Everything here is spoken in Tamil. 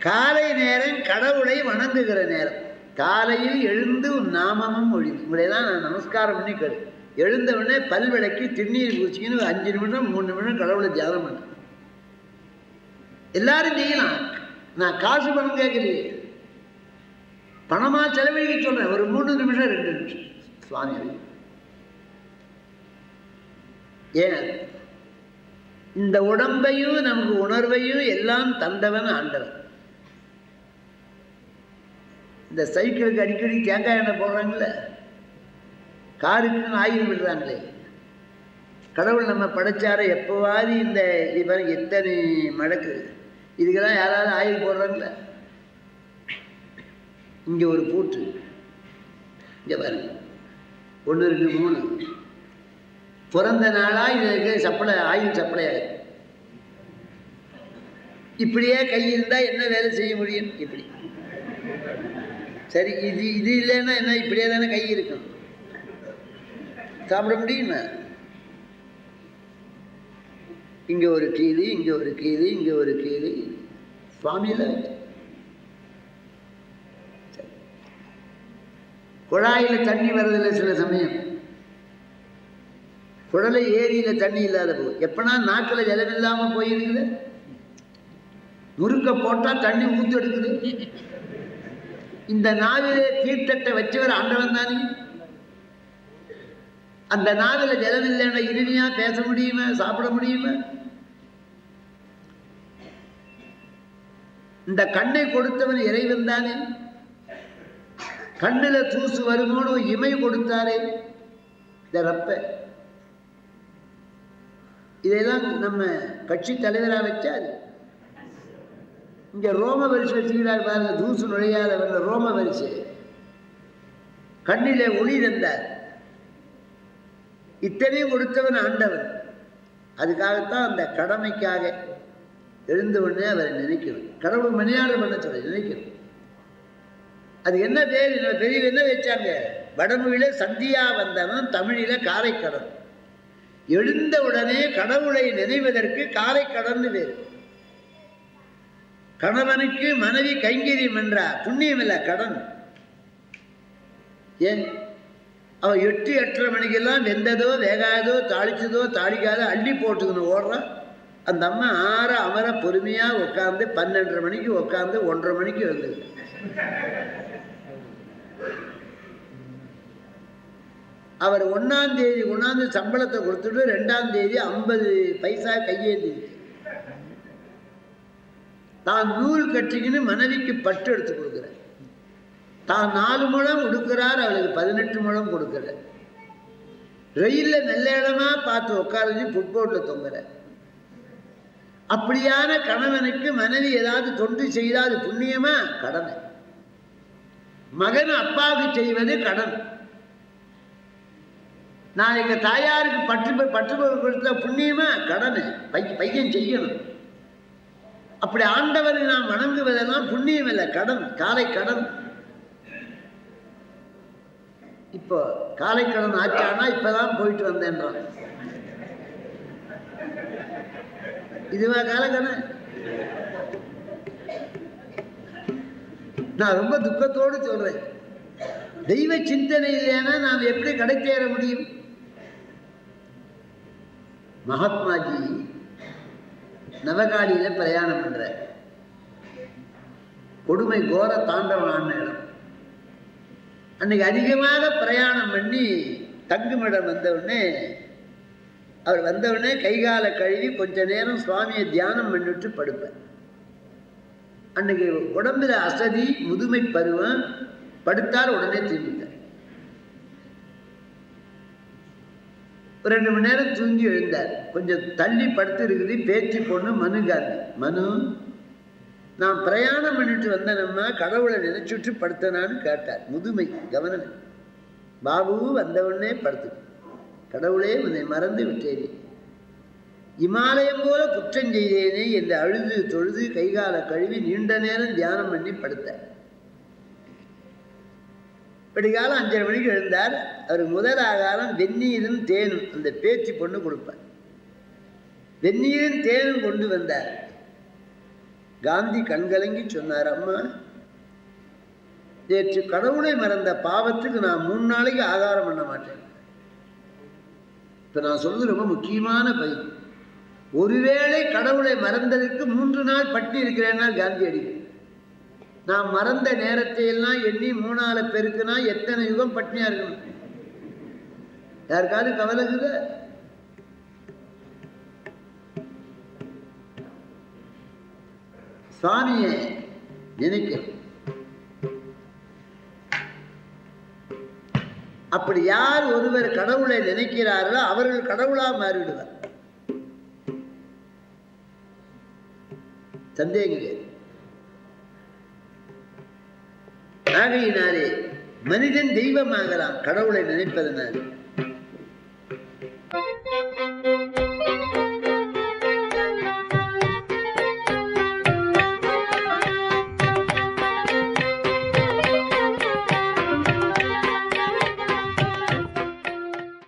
காலை நேரம் கடவுளை வணங்குகிற நேரம். காலையில் எழுந்து உன் நாமமும் மொழி உங்களையெல்லாம் நான் நமஸ்காரம் பண்ணி கேடு எழுந்த உடனே பல் விளக்கி திருநீர் பூச்சிக்கின்னு அஞ்சு நிமிடம் மூணு நிமிடம் கடவுளை தியானம் பண்ண. எல்லாரும் செய்யலாம். நான் காசு பணம் கேட்கலையே. பணமாக செலவழிக்க சொல்கிறேன் ஒரு மூணு நிமிஷம் ரெண்டு நிமிஷம். சுவாமி ஏன்? இந்த உடம்பையும் நமக்கு உணர்வையும் எல்லாம் தந்தவன் ஆண்டவன். இந்த சைக்கிளுக்கு அடிக்கடி தேங்காய் எண்ணெய் போடுறாங்கல்ல? காருக்கு ஆயில் விடுறாங்களே. கடவுள் நம்ம படைச்சார எப்போவாது இந்த இவன் எத்தனை மடக்கு. இதுக்கெல்லாம் யாராவது ஆயில் போடுறாங்களே? இங்கே ஒரு பூட்டு. இங்கே பாருங்க. ஒன்று ரெண்டு மூணு. பிறந்த நாளாக இதற்கு சப்ளை ஆயில் சப்ளை ஆகும் இப்படியே கை இருந்தால் என்ன வேலை செய்ய முடியும்? இப்படி. சரி இது இது இல்லைன்னா என்ன? இப்படியே தானே கை இருக்கும். சாப்பிட முடியுமா? இங்கே ஒரு கீது இங்கே ஒரு கீது இங்கே ஒரு கீது சுவாமியில் குழாயில் தண்ணி வர்றதில்லை சில சமயம். குடலை ஏரியில் தண்ணி இல்லாத போது. எப்பனா நாக்கில் ஜலம் இல்லாமல் போயிருக்குது. முறுக்க போட்டால் தண்ணி ஊத்து எடுக்குது இந்த நாவிலே தீர்த்தத்தை வச்சவர் ஆண்டவன் தானே? அந்த நாவில் ஜலம் இல்லைன்னா இனிமையா பேச முடியுமா சாப்பிட முடியுமா? இந்த கண்ணை கொடுத்தவன் இறைவன் தானே? கண்ணில் தூசு வருமோனு இமை கொடுத்தாரே? இந்த ரப்ப. இதெல்லாம் நம்ம கட்சி தலைவராக வச்சாரு. இங்கே ரோம வரிசை வச்சுக்கிறார் பாருங்க தூசு நுழையாதவர்கள் ரோம வரிசை. கண்ணிலே ஒளி தந்தார். இத்தனையும் கொடுத்தவன் ஆண்டவன். அதுக்காகத்தான் அந்த கடமைக்காக எழுந்த உடனே அவரை நினைக்கணும் கடவுள் மணியாளர் பண்ண சொல்ல நினைக்கணும் அது என்ன பேர்? என்ன பெரிய என்ன வச்சாங்க? வடமொழியில சந்தியா வந்தவன் தமிழில காரைக்கடன். எழுந்த உடனே கடவுளை நினைவதற்கு காரைக்கடன்னு பேர். கணவனுக்கு மனைவி கைங்கரியம் என்றார் புண்ணியம் இல்லை கடன். ஏன்? அவ எட்டு எட்டரை மணிக்கெல்லாம் வெந்ததோ வேகாதோ தாளிச்சதோ தாளிக்காதோ அள்ளி போட்டுக்கணும் ஓடுறான் அந்த அம்மா ஆற அமர பொறுமையாக உட்காந்து பன்னெண்டரை மணிக்கு உட்காந்து ஒன்றரை மணிக்கு வந்தது அவர் ஒன்றாம் தேதி கொண்டாந்து சம்பளத்தை கொடுத்துட்டு ரெண்டாம் தேதி ஐம்பது பைசா கையேந்தி தான் நூல் கட்டிக்கின்னு மனைவிக்கு பட்டு எடுத்து கொடுக்குறேன். தான் நாலு முழம் கொடுக்குறார் அவளுக்கு பதினெட்டு முழம் கொடுக்குறார் ரயிலில் நல்ல இடமா பார்த்து உட்காரஞ்சு ஃபுட்போர்ட்டில் தொங்குற அப்படியான கணவனுக்கு மனைவி ஏதாவது தொண்டு செய்தாது புண்ணியமா? கடமை மகன் அப்பாவுக்கு செய்வது கடன். நாளைக்கு தாயாருக்கு பற்று பற்று கொடுத்த புண்ணியமா? கடனை. பை பையன் செய்யணும். அப்படி ஆண்டவரை நாம் வணங்குவதெல்லாம் புண்ணியம் இல்லை கடன் காலை கடன். இப்போ காலை கடன் ஆச்சானா இப்பதான் போயிட்டு வந்தேன்றான். இதுவா காலக்கடன் நான் ரொம்ப துக்கத்தோடு சொல்றேன். தெய்வ சிந்தனை இல்லைன்னா நாம் எப்படி கடை தேர முடியும்? மகாத்மாஜி நவகாலியில பிரயாணம் பண்ற. கொடுமை கோர தாண்டவனான இடம். அன்னைக்கு அதிகமாக பிரயாணம் பண்ணி தங்குமிடம் வந்தவுடனே அவர் வந்தவுடனே கைகால கழுவி கொஞ்ச நேரம் சுவாமியை தியானம் பண்ணிட்டு படுப்பேன். அன்னைக்கு உடம்புல அசதி முதுமை பருவம் படுத்தார் உடனே திரும்பி ஒரு ரெண்டு மணி நேரம் தூங்கி எழுந்தார். கொஞ்சம் தள்ளி படுத்து இருக்குது பேச்சு பொண்ணு மனுகாந்தி மனு நான் பிரயாணம் பண்ணிட்டு வந்தேனம்மா கடவுளை நினைச்சுட்டு படுத்தனான்னு கேட்டார். முதுமை கவனம். பாபு வந்தவுடனே படுத்து கடவுளே உன்னை மறந்து விட்டேனே. இமாலயம் போல குற்றம் செய்தேனே என்று அழுது தொழுது கைகால கழுவி நீண்ட நேரம் தியானம் பண்ணி படுத்தார். விடிகாலம் அஞ்சரை மணிக்கு எழுந்தார். அவர் முதல் ஆகாரம் வெந்நீரும் தேனும் அந்த பேச்சு பொண்ணு கொடுப்பார். வெந்நீரும் தேனும் கொண்டு வந்தார். காந்தி கண்கலங்கி சொன்னார் அம்மா நேற்று கடவுளை மறந்த பாவத்துக்கு நான் மூணு நாளைக்கு ஆதாரம் பண்ண மாட்டேன். இப்போ நான் சொல்றது ரொம்ப முக்கியமான பயிர் ஒருவேளை கடவுளை மறந்ததுக்கு மூன்று நாள் பட்டி இருக்கிறேன்னா காந்தி அடி நான் மறந்த நேரத்தை எல்லாம் எண்ணி மூணால பெருக்குனா எத்தனை யுகம் பட்னியா இருக்கணும்? யாருக்காவது கவலை இருக்குதா? சுவாமியை நினைக்க அப்படி யார் ஒருவர் கடவுளை நினைக்கிறார்களோ அவர்கள் கடவுளா மாறிவிடுவார். சந்தேகம் ஆகையினாலே மனிதன் தெய்வமாகலாம். கடவுளை நினைப்பதனால்